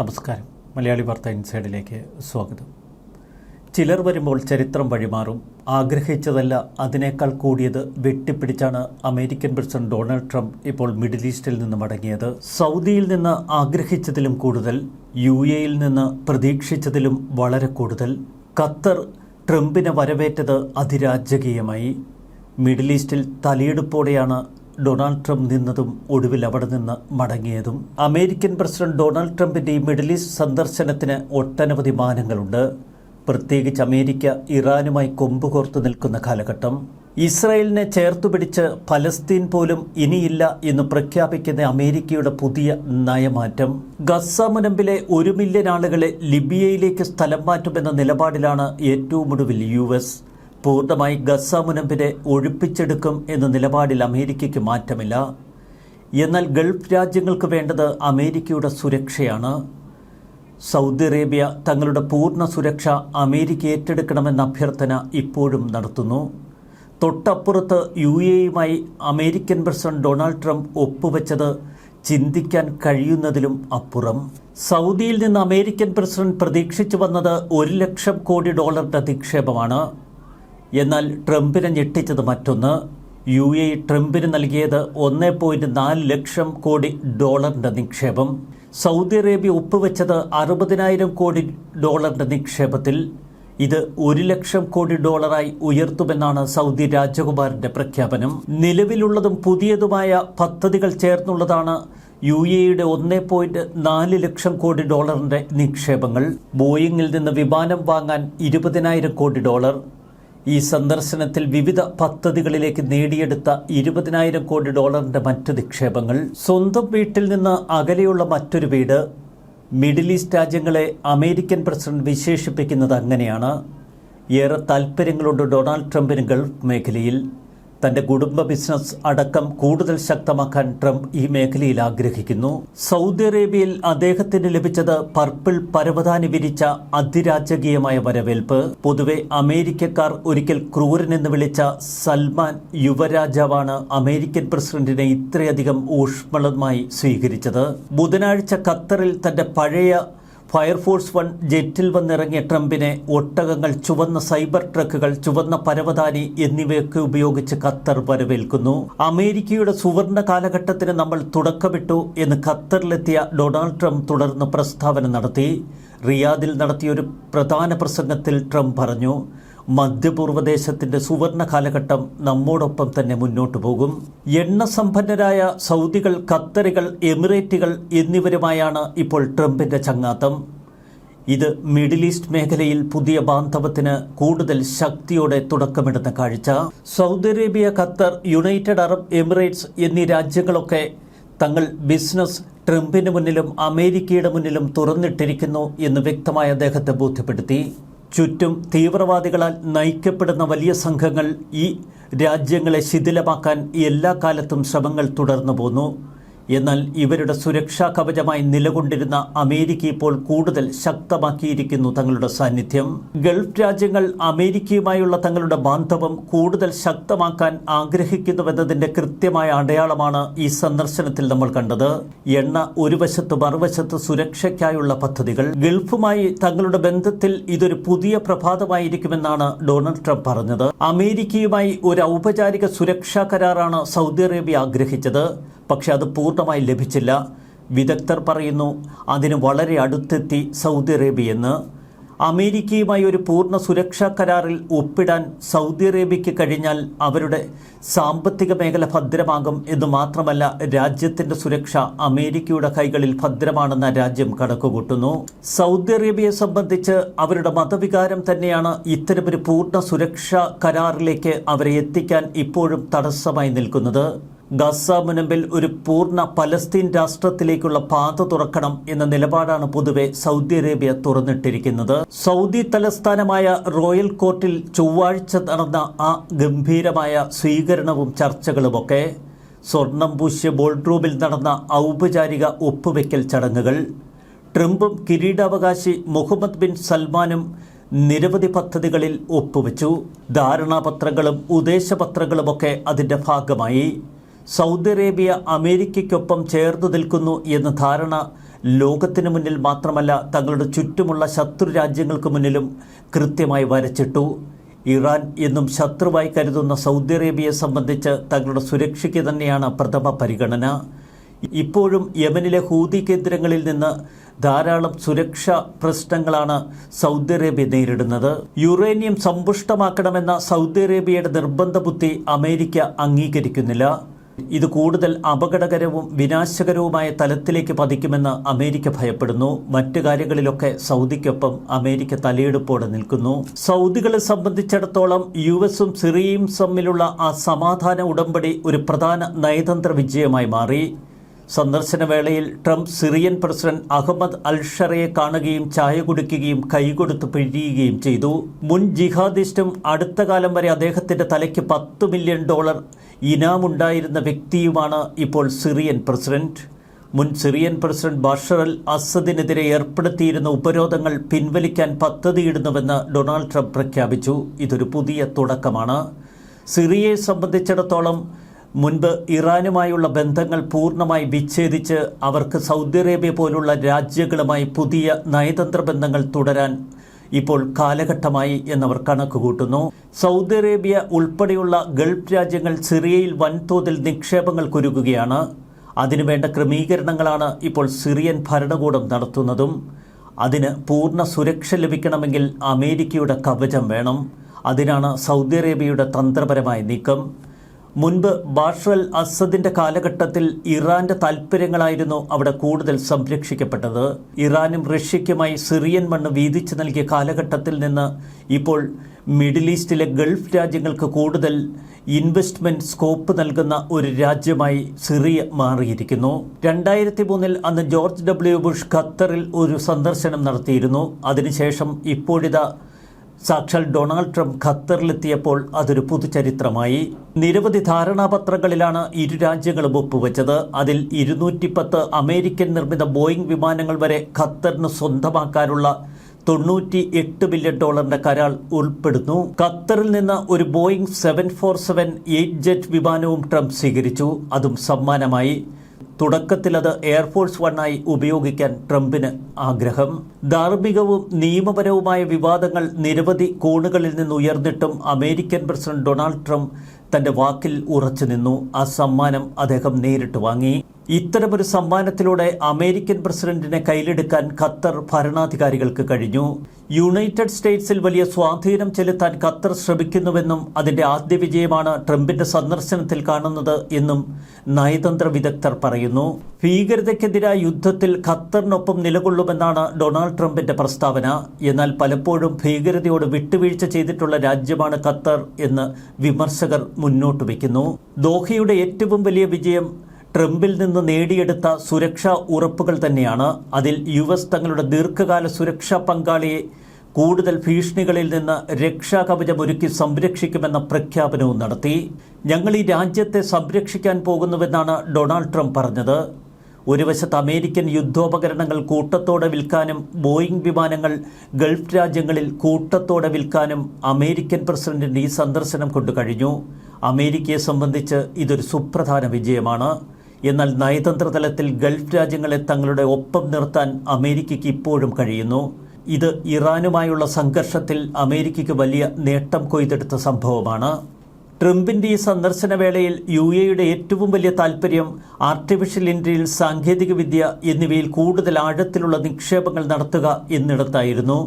നമസ്കാരം. മലയാളി വാർത്ത ഇൻസൈഡിലേക്ക് സ്വാഗതം. ചിലർ വരുമ്പോൾ ചരിത്രം വഴിമാറും. ആഗ്രഹിച്ചതല്ല അതിനേക്കാൾ കൂടിയത് വെട്ടിപ്പിടിച്ചാണ് അമേരിക്കൻ പ്രസിഡന്റ് ഡൊണാൾഡ് ട്രംപ് ഇപ്പോൾ മിഡിൽ ഈസ്റ്റിൽ നിന്ന് മടങ്ങിയത്. സൗദിയിൽ നിന്ന് ആഗ്രഹിച്ചതിലും കൂടുതൽ യു എയിൽ നിന്ന് പ്രതീക്ഷിച്ചതിലും വളരെ കൂടുതൽ. ഖത്തർ ട്രംപിനെ വരവേറ്റത് അതിരാജകീയമായി. മിഡിൽ ഈസ്റ്റിൽ തലയെടുപ്പോടെയാണ് ഡൊണാൾഡ് ട്രംപ് നിന്നതും ഒടുവിൽ അവിടെ നിന്ന് മടങ്ങിയതും. അമേരിക്കൻ പ്രസിഡന്റ് ഡൊണാൾഡ് ട്രംപിന്റെ ഈ മിഡിൽ ഈസ്റ്റ് സന്ദർശനത്തിന് ഒട്ടനവധി മാനങ്ങളുണ്ട്. പ്രത്യേകിച്ച് അമേരിക്ക ഇറാനുമായി കൊമ്പുകോർത്ത് നിൽക്കുന്ന കാലഘട്ടം. ഇസ്രായേലിനെ ചേർത്തുപിടിച്ച് ഫലസ്തീൻ പോലും ഇനിയില്ല എന്ന് പ്രഖ്യാപിക്കുന്ന അമേരിക്കയുടെ പുതിയ നയമാറ്റം. ഗസ മുനമ്പിലെ ഒരു മില്യൺ ആളുകളെ ലിബിയയിലേക്ക് സ്ഥലം മാറ്റുമെന്ന നിലപാടിലാണ് ഏറ്റവും ഒടുവിൽ യു പൂർണമായി ഗസ മുനമ്പിനെ ഒഴിപ്പിച്ചെടുക്കും എന്ന നിലപാടിൽ അമേരിക്കയ്ക്ക് മാറ്റമില്ല. എന്നാൽ ഗൾഫ് രാജ്യങ്ങൾക്ക് വേണ്ടത് അമേരിക്കയുടെ സുരക്ഷയാണ്. സൗദി അറേബ്യ തങ്ങളുടെ പൂർണ സുരക്ഷ അമേരിക്ക ഏറ്റെടുക്കണമെന്ന അഭ്യർത്ഥന ഇപ്പോഴും നടത്തുന്നു. തൊട്ടപ്പുറത്ത് യു എയുമായി അമേരിക്കൻ പ്രസിഡന്റ് ഡൊണാൾഡ് ട്രംപ് ഒപ്പുവെച്ചത് ചിന്തിക്കാൻ കഴിയുന്നതിലും അപ്പുറം. സൗദിയിൽ നിന്ന് അമേരിക്കൻ പ്രസിഡന്റ് പ്രതീക്ഷിച്ചു വന്നത് ഒരു ലക്ഷം കോടി ഡോളറിന്റെ നിക്ഷേപമാണ് എന്നാൽ ട്രംപിനെ ഞെട്ടിച്ചത് മറ്റൊന്ന്. യു എ ട്രംപിന് നൽകിയത് ഒന്ന് പോയിന്റ് നാല് ലക്ഷം കോടി ഡോളറിന്റെ നിക്ഷേപം. സൗദി അറേബ്യ ഒപ്പുവെച്ചത് അറുപതിനായിരം കോടി ഡോളറിന്റെ നിക്ഷേപത്തിൽ. ഇത് ഒരു ലക്ഷം കോടി ഡോളറായി ഉയർത്തുമെന്നാണ് സൗദി രാജകുമാരന്റെ പ്രഖ്യാപനം. നിലവിലുള്ളതും പുതിയതുമായ പദ്ധതികൾ ചേർന്നുള്ളതാണ് യു എയുടെ ഒന്നേ പോയിന്റ് നാല് ലക്ഷം കോടി ഡോളറിന്റെ നിക്ഷേപങ്ങൾ. ബോയിങ്ങിൽ നിന്ന് വിമാനം വാങ്ങാൻ ഇരുപതിനായിരം കോടി ഡോളർ. ഈ സന്ദർശനത്തിൽ വിവിധ പദ്ധതികളിലേക്ക് നേടിയെടുത്ത ഇരുപതിനായിരം കോടി ഡോളറിന്റെ മറ്റ് നിക്ഷേപങ്ങൾ സ്വന്തം വീട്ടിൽ നിന്ന് അകലെയുള്ള മറ്റൊരു വീട് മിഡിൽ ഈസ്റ്റ് രാജ്യങ്ങളെ അമേരിക്കൻ പ്രസിഡന്റ് വിശേഷിപ്പിക്കുന്നത് അങ്ങനെയാണ്. ഏറെ താൽപ്പര്യങ്ങളുണ്ട് ഡൊണാൾഡ് ട്രംപിന് ഗൾഫ് മേഖലയിൽ. തന്റെ കുടുംബ ബിസിനസ് അടക്കം കൂടുതൽ ശക്തമാക്കാൻ ട്രംപ് ഈ മേഖലയിൽ ആഗ്രഹിക്കുന്നു. സൗദി അറേബ്യയിൽ അദ്ദേഹത്തിന് ലഭിച്ചത് പർപ്പിൾ പരവതാനി വിരിച്ച അതിരാജകീയമായ വരവേൽപ്പ്. പൊതുവെ അമേരിക്കക്കാർ ഒരിക്കൽ ക്രൂരനെന്ന് വിളിച്ച സൽമാൻ യുവരാജാവാണ് അമേരിക്കൻ പ്രസിഡന്റിനെ ഇത്രയധികം ഊഷ്മളമായി സ്വീകരിച്ചത്. ബുധനാഴ്ച ഖത്തറിൽ തന്റെ പഴയ ഫയർഫോഴ്സ് വൺ ജെറ്റിൽ വന്നിറങ്ങിയ ട്രംപിനെ ഒട്ടകങ്ങൾ ചുവന്ന സൈബർ ട്രക്കുകൾ ചുവന്ന പരവതാനി എന്നിവയൊക്കെ ഉപയോഗിച്ച് ഖത്തർ വരവേൽക്കുന്നു. അമേരിക്കയുടെ സുവർണ കാലഘട്ടത്തിന് നമ്മൾ തുടക്കമിട്ടു എന്ന് ഖത്തറിലെത്തിയ ഡൊണാൾഡ് ട്രംപ് തുടർന്ന് പ്രസ്താവന നടത്തി. റിയാദിൽ നടത്തിയ ഒരു പ്രധാന പ്രസംഗത്തിൽ ട്രംപ് പറഞ്ഞു മധ്യപൂർവദേശത്തിന്റെ സുവർണ കാലഘട്ടം നമ്മോടൊപ്പം തന്നെ മുന്നോട്ടു പോകും. എണ്ണ സമ്പന്നരായ സൗദികൾ ഖത്തറികൾ എമിറേറ്റുകൾ എന്നിവരുമായാണ് ഇപ്പോൾ ട്രംപിന്റെ ചങ്ങാത്തം. ഇത് മിഡിൽ ഈസ്റ്റ് മേഖലയിൽ പുതിയ ബാന്ധവത്തിന് കൂടുതൽ ശക്തിയോടെ തുടക്കമിടുന്ന കാഴ്ച. Saudi Arabia Qatar United Arab Emirates എന്നീ രാജ്യങ്ങളൊക്കെ തങ്ങൾ ബിസിനസ് ട്രംപിന് മുന്നിലും അമേരിക്കയുടെ മുന്നിലും തുറന്നിട്ടിരിക്കുന്നു എന്ന് വ്യക്തമായ അദ്ദേഹത്തെ ബോധ്യപ്പെടുത്തി. ചുറ്റും തീവ്രവാദികളാൽ നയിക്കപ്പെടുന്ന വലിയ സംഘങ്ങൾ ഈ രാജ്യങ്ങളെ ശിഥിലമാക്കാൻ എല്ലാ കാലത്തും ശ്രമങ്ങൾ തുടർന്നു പോന്നു. എന്നാൽ ഇവരുടെ സുരക്ഷാ കവചമായി നിലകൊണ്ടിരുന്ന അമേരിക്ക ഇപ്പോൾ കൂടുതൽ ശക്തമാക്കിയിരിക്കുന്നു തങ്ങളുടെ സാന്നിധ്യം. ഗൾഫ് രാജ്യങ്ങൾ അമേരിക്കയുമായുള്ള തങ്ങളുടെ ബാന്ധവം കൂടുതൽ ശക്തമാക്കാൻ ആഗ്രഹിക്കുന്നുവെന്നതിന്റെ കൃത്യമായ അടയാളമാണ് ഈ സന്ദർശനത്തിൽ നമ്മൾ കണ്ടത്. എണ്ണ ഒരു വശത്ത് മറുവശത്ത് സുരക്ഷയ്ക്കായുള്ള പദ്ധതികൾ. ഗൾഫുമായി തങ്ങളുടെ ബന്ധത്തിൽ ഇതൊരു പുതിയ പ്രഭാതമായിരിക്കുമെന്നാണ് ഡൊണാൾഡ് ട്രംപ് പറഞ്ഞത്. അമേരിക്കയുമായി ഒരു ഔപചാരിക സുരക്ഷാ കരാറാണ് സൗദി അറേബ്യ ആഗ്രഹിച്ചത്. പക്ഷെ അത് പൂർണമായി ലഭിച്ചില്ല. വിദഗ്ധർ പറയുന്നു അതിന് വളരെ അടുത്തെത്തി സൗദി അറേബ്യ എന്ന് അമേരിക്കയുമായി ഒരു പൂർണ സുരക്ഷാ കരാറിൽ ഒപ്പിടാൻ സൗദി അറേബ്യയ്ക്ക് കഴിഞ്ഞാൽ അവരുടെ സാമ്പത്തിക മേഖല ഭദ്രമാകും എന്ന് മാത്രമല്ല രാജ്യത്തിന്റെ സുരക്ഷ അമേരിക്കയുടെ കൈകളിൽ ഭദ്രമാണെന്ന രാജ്യം കണക്കുകൂട്ടുന്നു. സൗദി അറേബ്യയെ സംബന്ധിച്ച് അവരുടെ മതവികാരം തന്നെയാണ് ഇത്തരമൊരു പൂർണ സുരക്ഷാ കരാറിലേക്ക് അവരെ എത്തിക്കാൻ ഇപ്പോഴും തടസ്സമായി നിൽക്കുന്നത്. ഗസ മുനമ്പിൽ ഒരു പൂർണ പലസ്തീൻ രാഷ്ട്രത്തിലേക്കുള്ള പാത തുറക്കണം എന്ന നിലപാടാണ് പൊതുവെ സൗദി അറേബ്യ തുറന്നിട്ടിരിക്കുന്നത്. സൗദി തലസ്ഥാനമായ റോയൽ കോർട്ടിൽ ചൊവ്വാഴ്ച നടന്ന ആ ഗംഭീരമായ സ്വീകരണവും ചർച്ചകളുമൊക്കെ. സ്വർണം പൂശ്യ ബോൾഡ്രൂമിൽ നടന്ന ഔപചാരിക ഒപ്പുവെക്കൽ ചടങ്ങുകൾ. ട്രംപും കിരീടാവകാശി മുഹമ്മദ് ബിൻ സൽമാനും നിരവധി പദ്ധതികളിൽ ഒപ്പുവെച്ചു. ധാരണാപത്രങ്ങളും ഉദ്ദേശപത്രങ്ങളുമൊക്കെ അതിന്റെ ഭാഗമായി. സൗദി അറേബ്യ അമേരിക്കയ്ക്കൊപ്പം ചേർന്നു നിൽക്കുന്നു എന്ന ധാരണ ലോകത്തിനു മുന്നിൽ മാത്രമല്ല തങ്ങളുടെ ചുറ്റുമുള്ള ശത്രു രാജ്യങ്ങൾക്ക് മുന്നിലും കൃത്യമായി വരച്ചിട്ടു. ഇറാൻ എന്നും ശത്രുവായി കരുതുന്ന സൗദി അറേബ്യയെ സംബന്ധിച്ച് തങ്ങളുടെ സുരക്ഷയ്ക്ക് തന്നെയാണ് പ്രഥമ പരിഗണന. ഇപ്പോഴും യമനിലെ ഹൂതി കേന്ദ്രങ്ങളിൽ നിന്ന് ധാരാളം സുരക്ഷാ പ്രശ്നങ്ങളാണ് സൗദി അറേബ്യ നേരിടുന്നത്. യുറേനിയം സമ്പുഷ്ടമാക്കണമെന്ന സൗദി അറേബ്യയുടെ നിർബന്ധ ബുദ്ധി അമേരിക്ക അംഗീകരിക്കുന്നില്ല. ഇത് കൂടുതൽ അപകടകരവും വിനാശകരവുമായ തലത്തിലേക്ക് പതിക്കുമെന്ന് അമേരിക്ക ഭയപ്പെടുന്നു. മറ്റു കാര്യങ്ങളിലൊക്കെ സൗദിക്കൊപ്പം അമേരിക്ക തലയെടുപ്പോടെ നിൽക്കുന്നു. സൗദികളെ സംബന്ധിച്ചിടത്തോളം യു എസും സിറിയയും തമ്മിലുള്ള ആ സമാധാന ഉടമ്പടി ഒരു പ്രധാന നയതന്ത്ര വിജയമായി മാറി. സന്ദർശന വേളയിൽ ട്രംപ് സിറിയൻ പ്രസിഡന്റ് അഹമ്മദ് അൽഷറയെ കാണുകയും ചായ കുടിക്കുകയും കൈകൊടുത്ത് പിഴിയുകയും ചെയ്തു. മുൻ ജിഹാദിസ്റ്റും അടുത്ത കാലം വരെ അദ്ദേഹത്തിന്റെ തലയ്ക്ക് പത്ത് മില്യൺ ഡോളർ ഇനാമുണ്ടായിരുന്ന വ്യക്തിയുമാണ് ഇപ്പോൾ സിറിയൻ പ്രസിഡന്റ്. മുൻ സിറിയൻ പ്രസിഡന്റ് ബഷർ അൽ അസദിനെതിരെ ഏർപ്പെടുത്തിയിരുന്ന ഉപരോധങ്ങൾ പിൻവലിക്കാൻ പദ്ധതിയിടുന്നുവെന്ന് ഡൊണാൾഡ് ട്രംപ് പ്രഖ്യാപിച്ചു. ഇതൊരു പുതിയ തുടക്കമാണ്. സിറിയയെ സംബന്ധിച്ചിടത്തോളം മുൻപ് ഇറാനുമായുള്ള ബന്ധങ്ങൾ പൂർണമായി വിച്ഛേദിച്ച് അവർക്ക് സൗദി അറേബ്യ പോലുള്ള രാജ്യങ്ങളുമായി പുതിയ നയതന്ത്ര ബന്ധങ്ങൾ തുടരാൻ ഇപ്പോൾ കാലഘട്ടമായി എന്നവർ കണക്കുകൂട്ടുന്നു സൗദി അറേബ്യ ഉൾപ്പെടെയുള്ള ഗൾഫ് രാജ്യങ്ങൾ സിറിയയിൽ വൻതോതിൽ നിക്ഷേപങ്ങൾ കുരുക്കുകയാണ് അതിനുവേണ്ട ക്രമീകരണങ്ങളാണ് ഇപ്പോൾ സിറിയൻ ഭരണകൂടം നടത്തുന്നതും. അതിന് പൂർണ സുരക്ഷ ലഭിക്കണമെങ്കിൽ അമേരിക്കയുടെ കവചം വേണം. അതിനാണ് സൗദി അറേബ്യയുടെ തന്ത്രപരമായ നീക്കം. മുൻപ് ബാഷർ അൽ അസദിന്റെ കാലഘട്ടത്തിൽ ഇറാന്റെ താൽപ്പര്യങ്ങളായിരുന്നു അവിടെ കൂടുതൽ സംരക്ഷിക്കപ്പെട്ടത്. ഇറാനും റഷ്യയ്ക്കുമായി സിറിയൻ മണ്ണ് വീതിച്ചു നൽകിയ കാലഘട്ടത്തിൽ നിന്ന് ഇപ്പോൾ മിഡിൽ ഈസ്റ്റിലെ ഗൾഫ് രാജ്യങ്ങൾക്ക് കൂടുതൽ ഇൻവെസ്റ്റ്മെന്റ് സ്കോപ്പ് നൽകുന്ന ഒരു രാജ്യമായി സിറിയ മാറിയിരിക്കുന്നു. രണ്ടായിരത്തി മൂന്നിൽ അന്ന് ജോർജ് ഡബ്ല്യു ബുഷ് ഖത്തറിൽ ഒരു സന്ദർശനം നടത്തിയിരുന്നു. അതിനുശേഷം ഇപ്പോഴിതാ സാക്ഷാൽ ഡൊണാൾഡ് ട്രംപ് ഖത്തറിലെത്തിയപ്പോൾ അതൊരു പുതുചരിത്രമായി. നിരവധി ധാരണാപത്രങ്ങളിലാണ് ഇരു രാജ്യങ്ങളും ഒപ്പുവെച്ചത്. അതിൽ ഇരുന്നൂറ്റി പത്ത് അമേരിക്കൻ നിർമ്മിത ബോയിംഗ് വിമാനങ്ങൾ വരെ ഖത്തറിന് സ്വന്തമാക്കാനുള്ള തൊണ്ണൂറ്റി എട്ട് ബില്യൺ ഡോളറിന്റെ കരാർ ഉൾപ്പെടുന്നു. ഖത്തറിൽ നിന്ന് ഒരു Boeing seven four seven eight jet വിമാനവും ട്രംപ് സ്വീകരിച്ചു. അതും സമ്മാനമായി. തുടക്കത്തിൽ അത് എയർഫോഴ്സ് വണ്ണായി ഉപയോഗിക്കാൻ ട്രംപിന് ആഗ്രഹം. ധാർമ്മികവും നിയമപരവുമായ വിവാദങ്ങൾ നിരവധി കോണുകളിൽ നിന്ന് ഉയർന്നിട്ടും അമേരിക്കൻ പ്രസിഡന്റ് ഡൊണാൾഡ് ട്രംപ് തന്റെ വാക്കിൽ ഉറച്ചു നിന്നു. ആ സമ്മാനം അദ്ദേഹം നേരിട്ട് വാങ്ങി. ഇത്തരമൊരു സമ്മാനത്തിലൂടെ അമേരിക്കൻ പ്രസിഡന്റിനെ കയ്യിലെടുക്കാൻ ഖത്തർ ഭരണാധികാരികൾക്ക് കഴിഞ്ഞു. യുണൈറ്റഡ് സ്റ്റേറ്റ്സിൽ വലിയ സ്വാധീനം ചെലുത്താൻ ഖത്തർ ശ്രമിക്കുന്നുവെന്നും അതിന്റെ ആദ്യ വിജയമാണ് ട്രംപിന്റെ സന്ദർശനത്തിൽ കാണുന്നത് എന്നും നയതന്ത്ര വിദഗ്ധർ പറയുന്നു. ഭീകരതയ്ക്കെതിരായ യുദ്ധത്തിൽ ഖത്തറിനൊപ്പം നിലകൊള്ളുമെന്നാണ് ഡൊണാൾഡ് ട്രംപിന്റെ പ്രസ്താവന. എന്നാൽ പലപ്പോഴും ഭീകരതയോട് വിട്ടുവീഴ്ച ചെയ്തിട്ടുള്ള രാജ്യമാണ് ഖത്തർ എന്ന് വിമർശകർ മുന്നോട്ട് വയ്ക്കുന്നു. ദോഹയുടെ ഏറ്റവും വലിയ വിജയം ട്രംപിൽ നിന്ന് നേടിയെടുത്ത സുരക്ഷാ ഉറപ്പുകൾ തന്നെയാണ്. അതിൽ യു എസ് തങ്ങളുടെ ദീർഘകാല സുരക്ഷാ പങ്കാളിയെ കൂടുതൽ ഭീഷണികളിൽ നിന്ന് രക്ഷാകവചമൊരുക്കി സംരക്ഷിക്കുമെന്ന പ്രഖ്യാപനവും നടത്തി. ഞങ്ങൾ ഈ രാജ്യത്തെ സംരക്ഷിക്കാൻ പോകുന്നുവെന്നാണ് ഡൊണാൾഡ് ട്രംപ് പറഞ്ഞത്. ഒരു വശത്ത് അമേരിക്കൻ യുദ്ധോപകരണങ്ങൾ കൂട്ടത്തോടെ വിൽക്കാനും ബോയിംഗ് വിമാനങ്ങൾ ഗൾഫ് രാജ്യങ്ങളിൽ കൂട്ടത്തോടെ വിൽക്കാനും അമേരിക്കൻ പ്രസിഡന്റിന്റെ ഈ സന്ദർശനം കൊണ്ടു കഴിഞ്ഞു അമേരിക്കയെ സംബന്ധിച്ച് ഇതൊരു സുപ്രധാന വിജയമാണ്. എന്നാൽ നയതന്ത്ര തലത്തിൽ ഗൾഫ് രാജ്യങ്ങളെ തങ്ങളുടെ ഒപ്പം നിർത്താൻ അമേരിക്കയ്ക്ക് ഇപ്പോഴും കഴിയുന്നു. ഇത് ഇറാനുമായുള്ള സംഘർഷത്തിൽ അമേരിക്കയ്ക്ക് വലിയ നേട്ടം കൊയ്തെടുത്ത സംഭവമാണ്. ട്രംപിന്റെ ഈ സന്ദർശന വേളയിൽ യു എയുടെ ഏറ്റവും വലിയ താൽപ്പര്യം ആർട്ടിഫിഷ്യൽ ഇന്റലിജൻസ് സാങ്കേതികവിദ്യ എന്നിവയിൽ കൂടുതൽ ആഴത്തിലുള്ള നിക്ഷേപങ്ങൾ നടത്തുക എന്നിടത്തായിരുന്നു.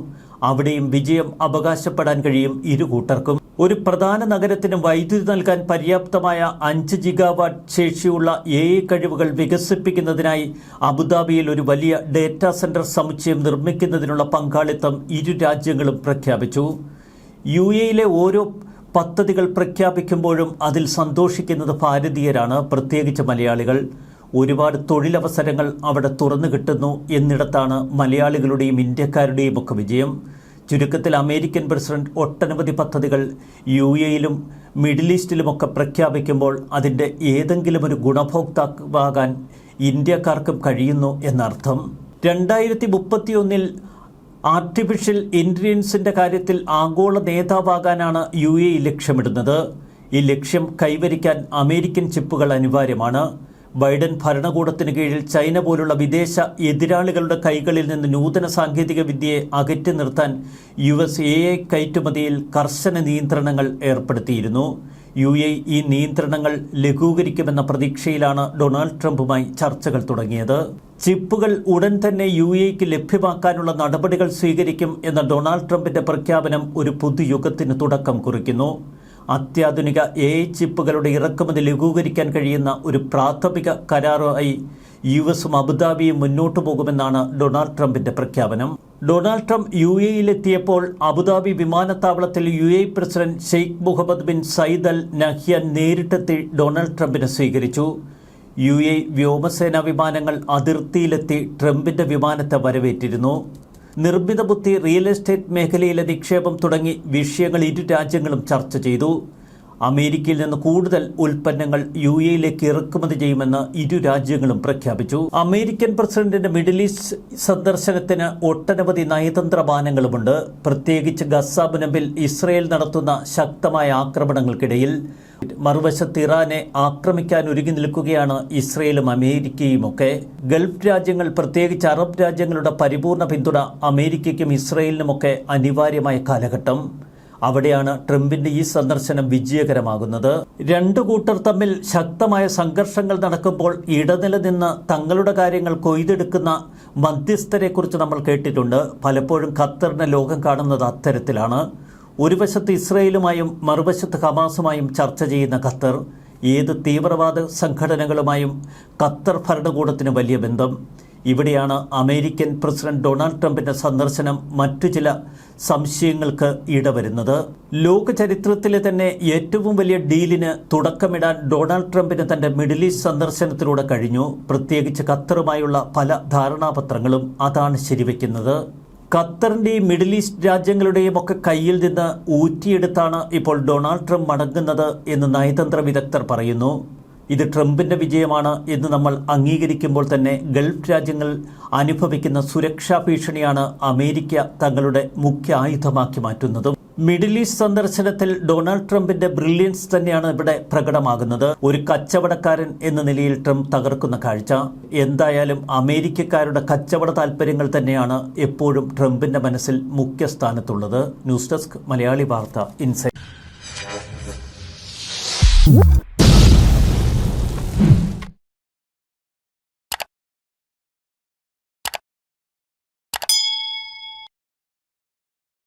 അവിടെയും വിജയം അവകാശപ്പെടാൻ കഴിയും ഇരു കൂട്ടർക്കും. ഒരു പ്രധാന നഗരത്തിന് വൈദ്യുതി നൽകാൻ പര്യാപ്തമായ അഞ്ച് ജിഗാവാട്ട് ശേഷിയുള്ള എ കഴിവുകൾ വികസിപ്പിക്കുന്നതിനായി അബുദാബിയിൽ ഒരു വലിയ ഡേറ്റാ സെന്റർ സമുച്ചയം നിർമ്മിക്കുന്നതിനുള്ള പങ്കാളിത്തം ഇരു രാജ്യങ്ങളും പ്രഖ്യാപിച്ചു. യു എയിലെ ഓരോ പദ്ധതികൾ പ്രഖ്യാപിക്കുമ്പോഴും അതിൽ സന്തോഷിക്കുന്നത് ഭാരതീയരാണ് പ്രത്യേകിച്ച് മലയാളികൾ. ഒരുപാട് തൊഴിലവസരങ്ങൾ അവിടെ തുറന്നു കിട്ടുന്നു എന്നിടത്താണ് മലയാളികളുടെയും ഇന്ത്യക്കാരുടെയും ഒക്കെ വിജയം. ചുരുക്കത്തിൽ അമേരിക്കൻ പ്രസിഡന്റ് ഒട്ടനവധി പദ്ധതികൾ യു എയിലും മിഡിൽ ഈസ്റ്റിലുമൊക്കെ പ്രഖ്യാപിക്കുമ്പോൾ അതിന്റെ ഏതെങ്കിലും ഒരു ഗുണഭോക്താവാകാൻ ഇന്ത്യക്കാർക്കും കഴിയുന്നു എന്നർത്ഥം. രണ്ടായിരത്തി മുപ്പത്തിയൊന്നിൽ ആർട്ടിഫിഷ്യൽ ഇന്റലിജൻസിന്റെ കാര്യത്തിൽ ആഗോള നേതാവാകാനാണ് യു എ ലക്ഷ്യമിടുന്നത്. ഈ ലക്ഷ്യം കൈവരിക്കാൻ അമേരിക്കൻ ചിപ്പുകൾ അനിവാര്യമാണ്. ബൈഡൻ ഭരണകൂടത്തിന് കീഴിൽ ചൈന പോലുള്ള വിദേശ എതിരാളികളുടെ കൈകളിൽ നിന്ന് നൂതന സാങ്കേതിക വിദ്യയെ അകറ്റി നിർത്താൻ യു എസ് എ ഐ കയറ്റുമതിയിൽ കർശന നിയന്ത്രണങ്ങൾ ഏർപ്പെടുത്തിയിരുന്നു. യു എ ഈ നിയന്ത്രണങ്ങൾ ലഘൂകരിക്കുമെന്ന പ്രതീക്ഷയിലാണ് ഡൊണാൾഡ് ട്രംപുമായി ചർച്ചകൾ തുടങ്ങിയത്. ചിപ്പുകൾ ഉടൻ തന്നെ യു എക്ക് ലഭ്യമാക്കാനുള്ള നടപടികൾ സ്വീകരിക്കും എന്ന ഡൊണാൾഡ് ട്രംപിന്റെ പ്രഖ്യാപനം ഒരു പുതുയുഗത്തിന് തുടക്കം കുറിക്കുന്നു. അത്യാധുനിക എ ചിപ്പുകളുടെ ഇറക്കുമതി ലഘൂകരിക്കാൻ കഴിയുന്ന ഒരു പ്രാഥമിക കരാറായി യു എസും അബുദാബിയും മുന്നോട്ടു പോകുമെന്നാണ് ഡൊണാൾഡ് ട്രംപിന്റെ പ്രഖ്യാപനം. ഡൊണാൾഡ് ട്രംപ് യു എയിലെത്തിയപ്പോൾ അബുദാബി വിമാനത്താവളത്തിൽ U A president Sheikh Mohammed bin Zayed al al Nahyan നേരിട്ടെത്തി ഡൊണാൾഡ് ട്രംപിനെ സ്വീകരിച്ചു. യു എ വ്യോമസേനാ വിമാനങ്ങൾ അതിർത്തിയിലെത്തി ട്രംപിന്റെ വിമാനത്തെ വരവേറ്റിരുന്നു. നിർമ്മിത ബുദ്ധി റിയൽ എസ്റ്റേറ്റ് മേഖലയിലെ നിക്ഷേപം തുടങ്ങി വിഷയങ്ങൾ ഇരു രാജ്യങ്ങളും ചർച്ച ചെയ്തു. അമേരിക്കയിൽ നിന്ന് കൂടുതൽ ഉൽപ്പന്നങ്ങൾ യു എയിലേക്ക് ഇറക്കുമതി ചെയ്യുമെന്ന് ഇരു രാജ്യങ്ങളും പ്രഖ്യാപിച്ചു. അമേരിക്കൻ പ്രസിഡന്റിന്റെ മിഡിൽ ഈസ്റ്റ് സന്ദർശനത്തിന് ഒട്ടനവധി നയതന്ത്ര മാനങ്ങളുമുണ്ട് പ്രത്യേകിച്ച് ഗസാബുനബിൽ ഇസ്രയേൽ നടത്തുന്ന ശക്തമായ ആക്രമണങ്ങൾക്കിടയിൽ മറുവശത്ത് ഇറാനെ ആക്രമിക്കാൻ ഒരുങ്ങി നിൽക്കുകയാണ് ഇസ്രയേലും അമേരിക്കയും ഒക്കെ. ഗൾഫ് രാജ്യങ്ങൾ പ്രത്യേകിച്ച് അറബ് രാജ്യങ്ങളുടെ പരിപൂർണ പിന്തുണ അമേരിക്കയ്ക്കും ഇസ്രയേലിനുമൊക്കെ അനിവാര്യമായ കാലഘട്ടം. അവിടെയാണ് ട്രംപിന്റെ ഈ സന്ദർശനം വിജയകരമാകുന്നത്. രണ്ടു കൂട്ടർ തമ്മിൽ ശക്തമായ സംഘർഷങ്ങൾ നടക്കുമ്പോൾ ഇടനില നിന്ന് തങ്ങളുടെ കാര്യങ്ങൾ കൊയ്തെടുക്കുന്ന മധ്യസ്ഥരെക്കുറിച്ച് നമ്മൾ കേട്ടിട്ടുണ്ട്. പലപ്പോഴും ഖത്തറിനെ ലോകം കാണുന്നത് അത്തരത്തിലാണ്. ഒരു വശത്ത് ഇസ്രയേലുമായും മറുവശത്ത് ഹമാസുമായും ചർച്ച ചെയ്യുന്ന ഖത്തർ ഏത് തീവ്രവാദ സംഘടനകളുമായും ഖത്തർ ഭരണകൂടത്തിന് വലിയ ബന്ധം. ഇവിടെയാണ് അമേരിക്കൻ പ്രസിഡന്റ് ഡൊണാൾഡ് ട്രംപിന്റെ സന്ദർശനം മറ്റു ചില സംശയങ്ങൾക്ക് ഇടവരുന്നത്. ലോക ചരിത്രത്തിലെ തന്നെ ഏറ്റവും വലിയ ഡീലിന് തുടക്കമിടാൻ ഡൊണാൾഡ് ട്രംപിന് തന്റെ മിഡിൽ ഈസ്റ്റ് സന്ദർശനത്തിലൂടെ കഴിഞ്ഞു. പ്രത്യേകിച്ച് ഖത്തറുമായുള്ള പല ധാരണാപത്രങ്ങളും അതാണ് ശരിവെക്കുന്നത്. ഖത്തറിന്റെയും മിഡിൽ ഈസ്റ്റ് രാജ്യങ്ങളുടെയും ഒക്കെ കയ്യിൽ നിന്ന് ഊറ്റിയെടുത്താണ് ഇപ്പോൾ ഡൊണാൾഡ് ട്രംപ് മടങ്ങുന്നത് എന്ന് നയതന്ത്ര വിദഗ്ധർ പറയുന്നു. ഇത് ട്രംപിന്റെ വിജയമാണ് എന്ന് നമ്മൾ അംഗീകരിക്കുമ്പോൾ തന്നെ ഗൾഫ് രാജ്യങ്ങൾ അനുഭവിക്കുന്ന സുരക്ഷാ ഭീഷണിയാണ് അമേരിക്ക തങ്ങളുടെ മുഖ്യ ആയുധമാക്കി മാറ്റുന്നതും. മിഡിൽ ഈസ്റ്റ് സന്ദർശനത്തിൽ ഡൊണാൾഡ് ട്രംപിന്റെ ബ്രില്യൻസ് തന്നെയാണ് ഇവിടെ പ്രകടമാകുന്നത്. ഒരു കച്ചവടക്കാരൻ എന്ന നിലയിൽ ട്രംപ് തകർക്കുന്ന കാഴ്ച. എന്തായാലും അമേരിക്കക്കാരുടെ കച്ചവട താല്പര്യങ്ങൾ തന്നെയാണ് എപ്പോഴും ട്രംപിന്റെ മനസ്സിൽ മുഖ്യ സ്ഥാനത്തുള്ളത് ന്യൂസ് ഡെസ്ക് മലയാളി വാർത്ത ഇൻസൈറ്റ്